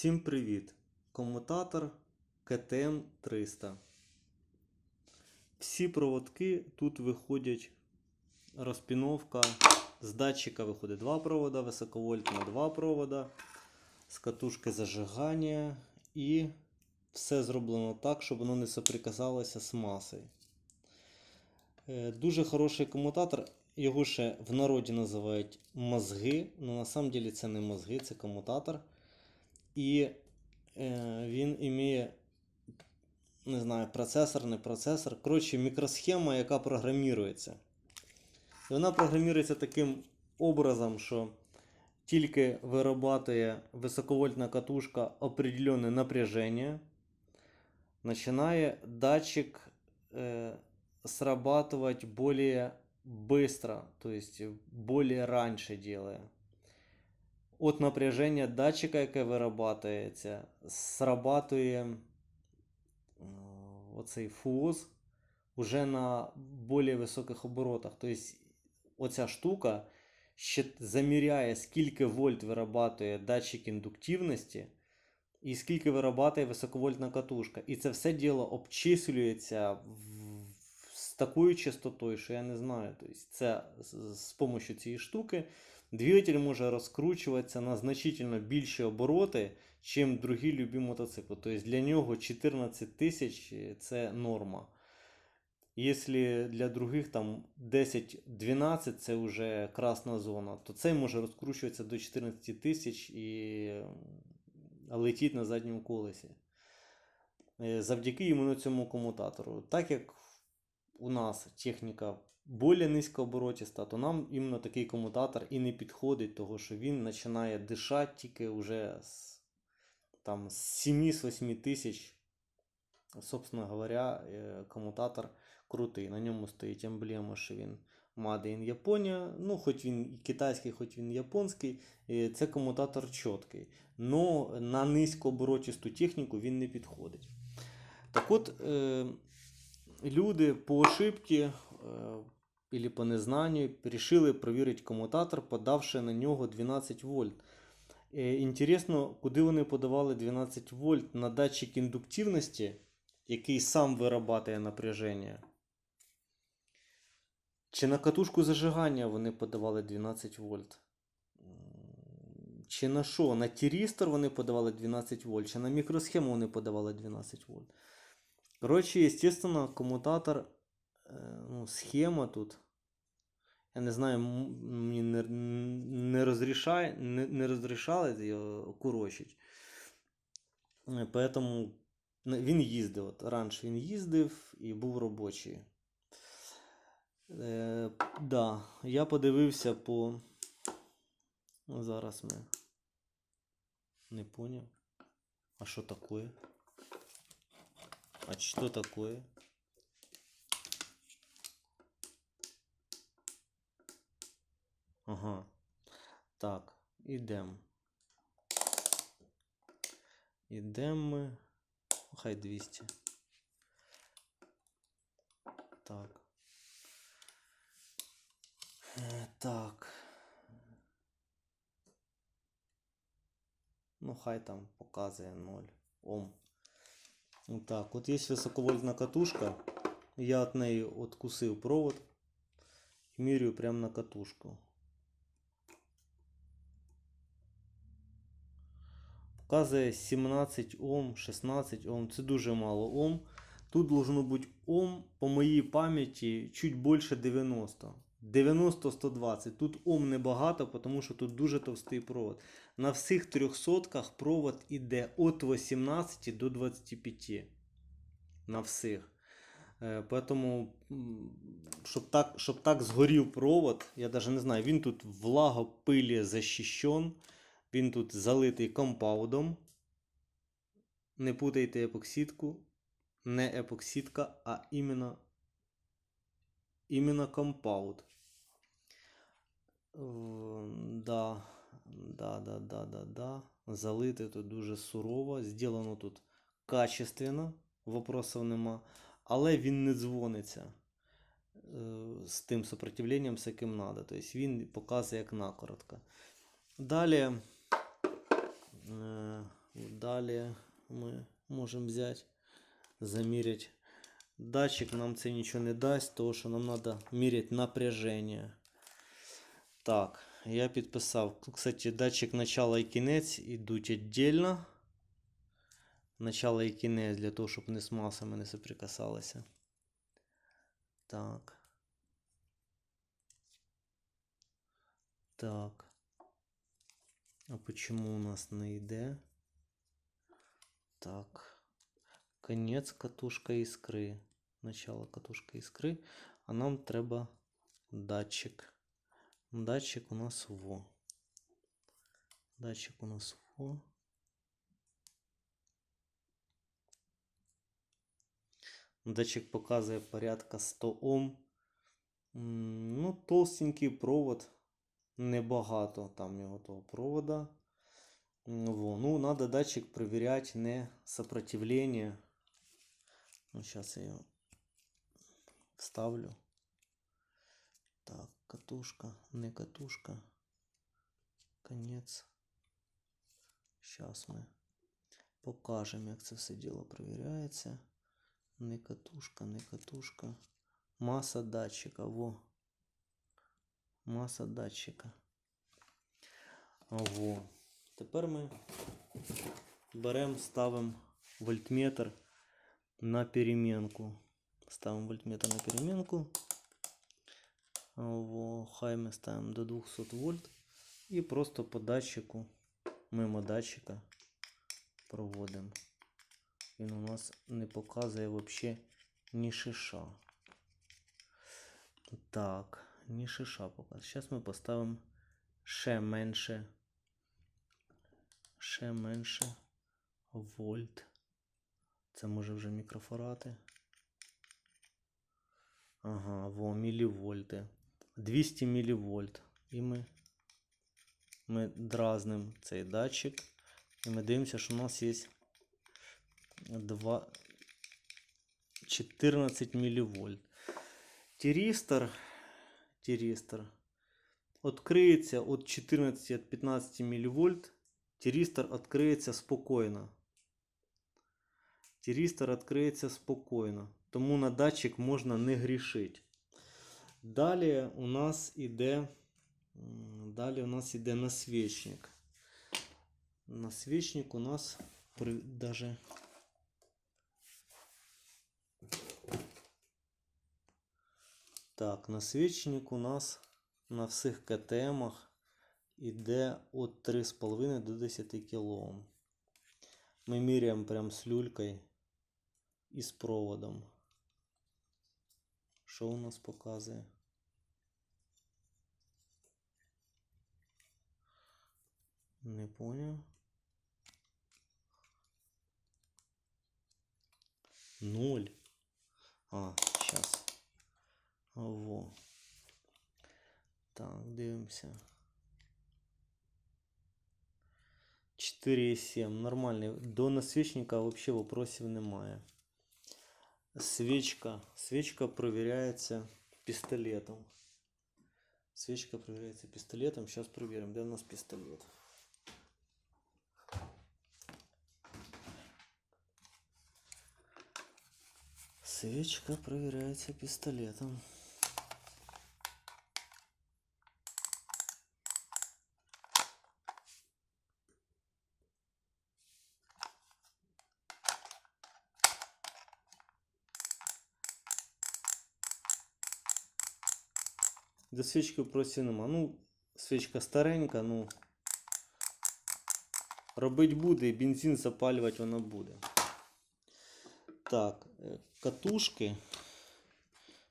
Всім привіт! Комутатор КТМ 300. Всі проводки тут виходять розпіновка. З датчика виходить два провода, високовольтна два провода, з катушки зажигання і все зроблено так, щоб воно не соприкасалося з масою. Е, Дуже хороший комутатор. Його ще в народі називають мозги. але на самом деле це не мозги, це комутатор І е, він імеє, не знаю, процесор, не процесор. Коротше, мікросхема, яка програмірується. І вона програмірується таким образом, що тільки вирабатує високовольтна катушка определенне напряження, починає датчик э, срабатывать более быстро, то есть более раньше делая. От напряження датчика, яке вирабатується, срабатує оцей фуз уже на більш високих оборотах. Тобто оця штука ще заміряє, скільки вольт вирабатує датчик індуктивності і скільки вирабатує високовольтна катушка. І це все діло обчислюється в- з такою частотою, що я не знаю. Тобто це з, з допомогою цієї штуки двигатель може розкручуватися на значительно більші обороти, чим другі любі мотоцикли. Тобто для нього 14 тисяч це норма. Якщо для других там 10-12 це вже красна зона, то цей може розкручуватися до 14 тисяч і летіть на задньому колесі. Е, Завдяки іменно цьому комутатору. Так як у нас техніка більш низькооборотіста, то нам іменно такий комутатор і не підходить, того що він починає дишати тільки вже з, там, з 7-8 тисяч. Собственно говоря, е, комутатор крутий. На ньому стоїть емблема, що він Made in Японія. Ну, хоч він і китайський, хоч він японський. е, Це комутатор чіткий. Но на низькооборотісту техніку він не підходить. Так от, е, люди по ошибці или по незнанню вирішили перевірити комутатор, подавши на нього 12 вольт. Інтересно, куди вони подавали 12 вольт на датчик індуктивності, який сам вирабатує напряження. Чи на катушку зажигання вони подавали 12 вольт? Чи на що? На тірістор вони подавали 12 вольт, чи на мікросхему вони подавали 12 вольт. Коротше, естественно, комутатор, ну, схема тут. Я не знаю, мені не, не, розрішає, не, не розрішали його курочить. Е, Поэтому ну, він їздив. От, раніше він їздив і був робочий. Е, да, я подивився по. Ну, зараз ми. Не поняв. А що таке? А что такое? Ага. Так, ідем. Ідем ми. Хай 200. Так. Е, Так. Ну, хай там показує 0 Ом. Так, от є високовольтна катушка. Я від неї откусив провод і міряю прямо на катушку. Показує 17 Ом, 16 Ом. Це дуже мало Ом. Тут должно бути Ом, по моїй пам'яті, чуть більше 90. 90-120. Тут Ом небагато, тому що тут дуже товстий провод. На всіх 300 провод іде від 18 до 25. На всіх. Е, Поэтому, щоб так, щоб так згорів провод, я навіть не знаю, він тут влагопилі защищен, він тут залитий компаудом. Не путайте епоксидку, не епоксидка, а іменно, іменно компаунд. Е, Да, да, да, да, да, да. Залите тут дуже сурово. Зроблено тут качественно, вопросів нема. Але він не дзвониться е, з тим сопротивленням, з яким треба. Тобто він показує як накоротко. Далі е, Далее мы можем взять, замерить. Датчик нам це нічого не дасть, тому що нам треба міряти напряження. Так, я підписав. Тут, Кстати, датчик начала і кінець йдуть віддільно. Начало і кінець для того, щоб вони з масами не соприкасалися. Так. Так. А почему у нас не йде? Так. Конець катушка іскри. Начало катушка іскри. А нам треба датчик. Датчик у нас во. Датчик у нас во. Датчик показує порядка 100 Ом. М, Ну, толстенький провод. Небагато там його того провода. Во. Ну, надо датчик проверять не сопротивление. Ну, сейчас я его вставлю. Так, катушка, не катушка. Конец. Сейчас ми покажемо, як це все діло перевіряється. Не катушка, не катушка. Маса датчика, во. Маса датчика. Во. Тепер ми беремо, ставимо вольтметр на перемінку. Ставимо вольтметр на перемінку. Во. Хай ми ставимо до 200 вольт. І просто по датчику, мимо датчика проводимо. Він у нас не показує взагалі ні шиша. Так, Ні шиша показує. Зараз ми поставимо ще менше. Ще менше вольт. Це може вже мікрофарати. Ага, во, мілівольти. 200 мілівольт. І ми, ми дразним цей датчик. І ми дивимося, що у нас є 2, 14 мілівольт. Тиристор откриється від 14-15 мілівольт. Тиристор відкриється спокійно. Тиристор відкриється спокійно. Тому на датчик можна не грішити. Далі у нас іде, далі у нас іде насвічник. Насвічник у нас при, даже Так, насвічник у нас на всіх КТМах іде від 3,5 до 10 кОм. Ми міряємо прям з люлькою і з проводом. Що у нас показує? Не понял. Ноль. А, сейчас. Во. Так, дивимося. 4,7. Нормальний. До насвічника взагалі вопросів немає. Свічка. Свічка провіряється пістолетом. Свічка провіряється пістолетом. Зараз перевіримо, де у нас пістолет. Свечка проверяется пистолетом. До свічки вопросів нема. Ну, свічка старенька, ну. Робить буде, і бензин запалювати вона буде. Так, э, катушки.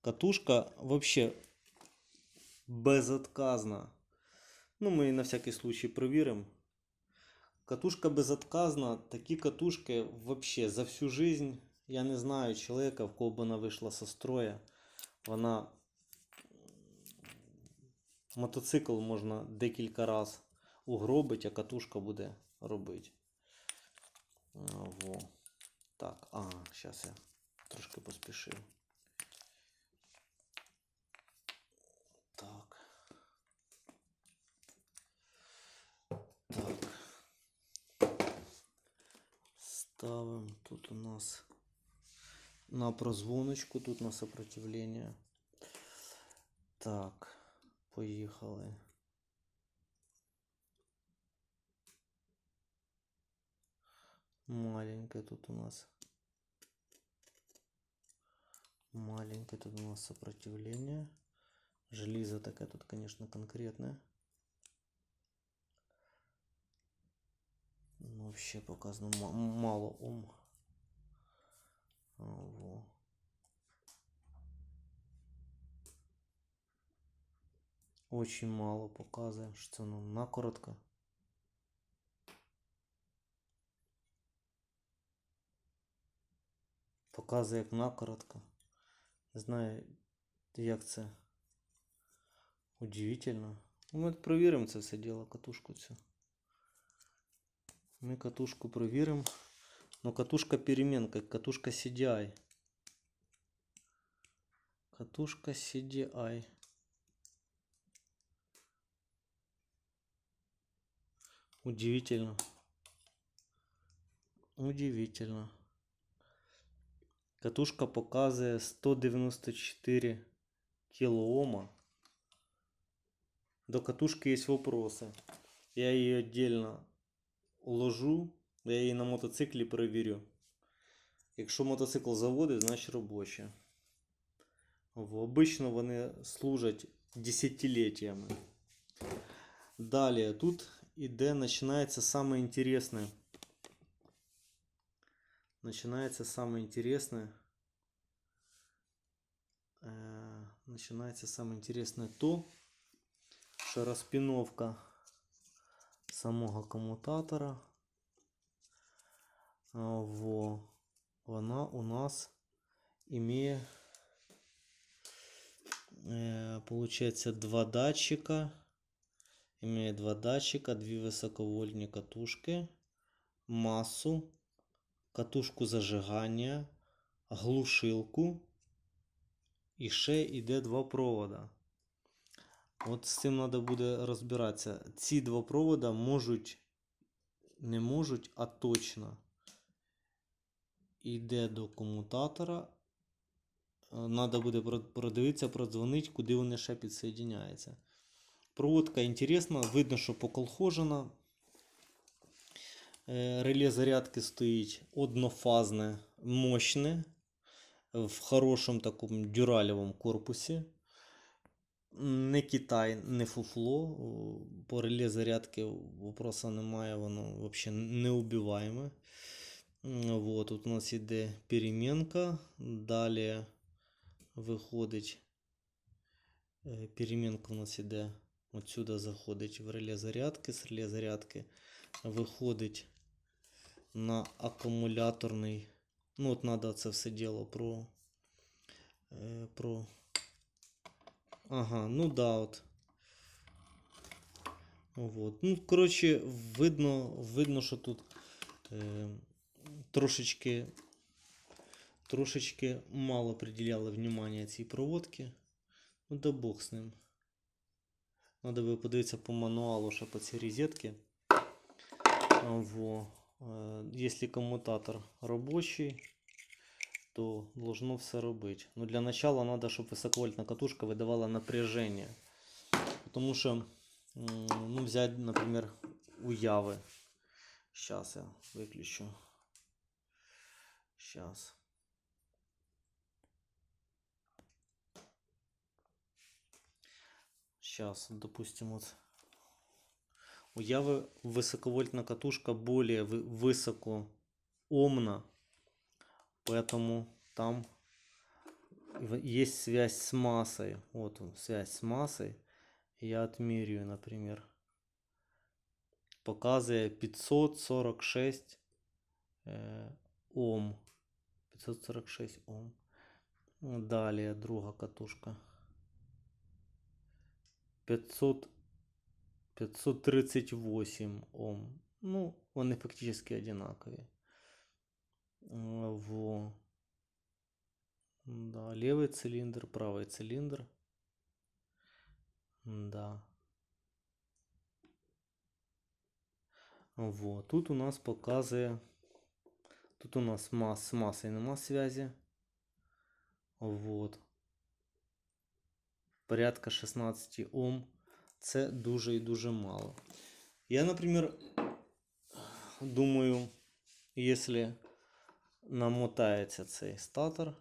Катушка вообще безотказна. Ну, ми її на всякий случай проверим. Катушка безотказна. Такі катушки вообще за всю жизнь. Я не знаю чоловіка, в кого б вона вийшла со строя. Вона мотоцикл можна декілька раз угробить, а катушка буде робити. Во. Так, а, зараз я трошки поспішив. Так. Так. Ставим. Тут у нас на прозвоночку, тут на сопротивление. Так, поїхали. Маленькое тут у нас. Маленькое тут у нас сопротивление. Железо такая тут, конечно, конкретное. Ну, вообще показано ма- мало ом. А, во. Очень мало показує, що це ну, накоротко. Показує як накоротко. Не знаю, як це. Удивительно. Ну, Ми провіримо це все діло, катушку цю. Ми катушку провіримо. Но катушка переменка, катушка CDI. Катушка CDI. Удивительно. Удивительно. Катушка показує 194 килоома. До катушки есть вопросы. Я ее отдельно уложу, я її на мотоциклі перевірю. Якщо мотоцикл заводить, значить робоче. В- Обично вони служать десятиліттями. Далі тут іде, починається саме інтересне. Начинается самое интересное. Э, Начинается самое интересное то, що розпіновка самого комутатора. а, Во, вона у нас имеет, э, получается, два датчика. Имеет два датчика, две высоковольтные катушки, массу, катушку зажигання, глушилку і ще йде два провода. От з цим треба буде розбиратися. Ці два провода можуть, не можуть, а точно йде до комутатора. Треба буде про- продивитися, продзвонити, куди вони ще підсоєдняються. Проводка інтересна, видно, що поколхожена. Е, Реле зарядки стоїть однофазне, мощне, в хорошому такому дюралевому корпусі. Не Китай, не фуфло. По реле зарядки вопроса немає, воно взагалі неубиваєме. М, Вот, тут у нас іде перемінка. Далі виходить е, перемінка у нас іде отсюда заходить в реле зарядки, з реле зарядки виходить на акумуляторний. Ну, от треба це все діло про. Е, про... Ага, ну да, от. Вот. Ну, коротше, видно, видно, що тут е, трошечки, трошечки мало приділяли внимання цій проводці. Ну, да Бог з ним. Надо би подивитися по мануалу, ще по цій розетці. А, Во. Э, Если коммутатор рабочий, то должно все робити. Но для начала надо, щоб високовольтна катушка видавала напряжение. Потому что, м, ну, взять, например, у Яви. Сейчас я выключу. Сейчас. Сейчас, допустим, вот у Явы высоковольтная катушка более вы- высоко омна, поэтому там есть связь с массой. Вот он, связь с массой. Я отмерю, например. Показывает 546 э, Ом. 546 Ом. Далее друга катушка. 500 538 Ом. Ну, вони фактически одинакові. Е, Во. Да, левый цилиндр, правый цилиндр. Да. Вот. Тут у нас показує Тут у нас мас, з масою нема зв'язі. Вот. Порядка 16 Ом. Це дуже і дуже мало. Я, наприклад, думаю, якщо намотається цей статор,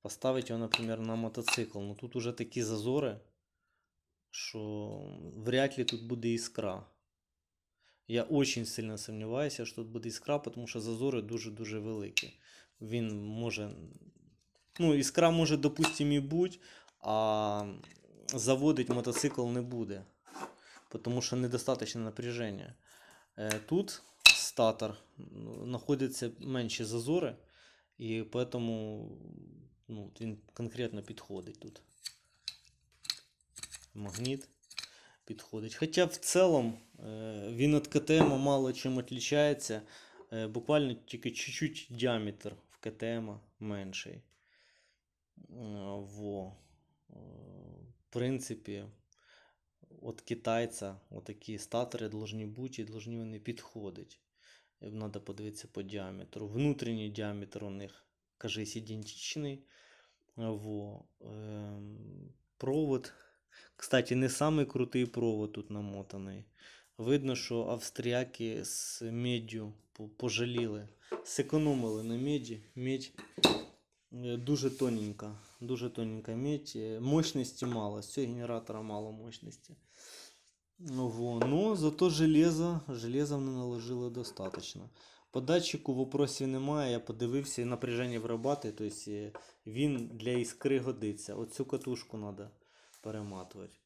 поставити його, наприклад, на мотоцикл. Ну тут уже такі зазори, що вряд ли тут буде іскра. Я очень сильно сумніваюся, що тут буде іскра, тому що зазори дуже-дуже великі. Він може. Ну, іскра може, допустим, і бути, а заводить мотоцикл не буде. Тому що недостатньо напряження. Е, Тут статор ну, знаходяться менші зазори, і тому ну, він конкретно підходить тут. Магніт підходить. Хоча в цілому е, він від КТМ мало чим відрізняється. Е, Буквально тільки чуть-чуть діаметр в КТМ менший. Во. Е, В принципі, от китайця отакі статори должні бути і должні вони підходити. Треба подивитися по діаметру. Внутрішній діаметр у них, кажись, ідентичний. Во. Провод. Кстати, не самий крутий провод тут намотаний. Видно, що австріяки з меддю по- пожаліли. Секономили на меді. Медь дуже тоненька. Дуже тоненька медь. Е, Мощності мало. З цього генератора мало мощності. Ну, Во. Но зато железо, железо вони наложили достатньо. По датчику вопросів немає. Я подивився і напряження вирабатує. Тобто е, він для іскри годиться. Оцю катушку треба перематувати.